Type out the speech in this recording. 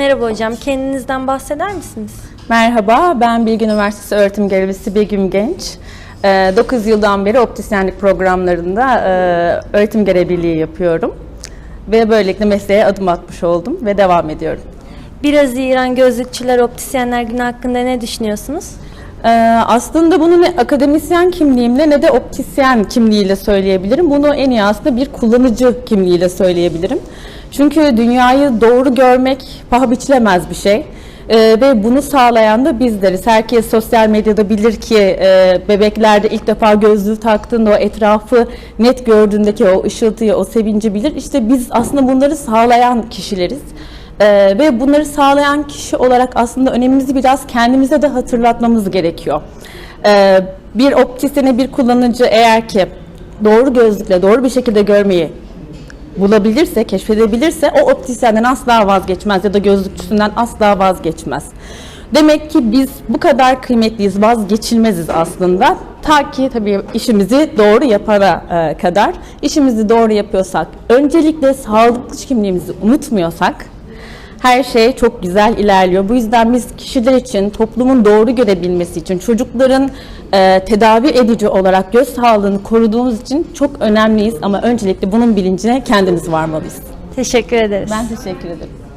Merhaba hocam, kendinizden bahseder misiniz? Merhaba, ben Bilgi Üniversitesi öğretim görevlisi Begüm Genç. 9 yıldan beri optisyenlik programlarında e, öğretim görevliliği yapıyorum. Ve böylelikle mesleğe adım atmış oldum ve devam ediyorum. 1 Haziran Gözlükçüler Optisyenler Günü hakkında ne düşünüyorsunuz? Ee, aslında bunu ne akademisyen kimliğimle ne de optisyen kimliğiyle söyleyebilirim. Bunu en iyi aslında bir kullanıcı kimliğiyle söyleyebilirim. Çünkü dünyayı doğru görmek paha biçilemez bir şey. Ee, ve bunu sağlayan da bizleriz. Herkes sosyal medyada bilir ki e, bebeklerde ilk defa gözlüğü taktığında o etrafı net gördüğündeki o ışıltıyı, o sevinci bilir. İşte biz aslında bunları sağlayan kişileriz. Ee, ve bunları sağlayan kişi olarak aslında önemimizi biraz kendimize de hatırlatmamız gerekiyor. Ee, bir optisyene bir kullanıcı eğer ki doğru gözlükle doğru bir şekilde görmeyi bulabilirse, keşfedebilirse o optisyenden asla vazgeçmez ya da gözlükçüsünden asla vazgeçmez. Demek ki biz bu kadar kıymetliyiz, vazgeçilmeziz aslında. Ta ki tabii işimizi doğru yapana e, kadar. işimizi doğru yapıyorsak, öncelikle sağlıklı kimliğimizi unutmuyorsak her şey çok güzel ilerliyor. Bu yüzden biz kişiler için, toplumun doğru görebilmesi için, çocukların e, tedavi edici olarak göz sağlığını koruduğumuz için çok önemliyiz. Ama öncelikle bunun bilincine kendimiz varmalıyız. Teşekkür ederiz. Ben teşekkür ederim.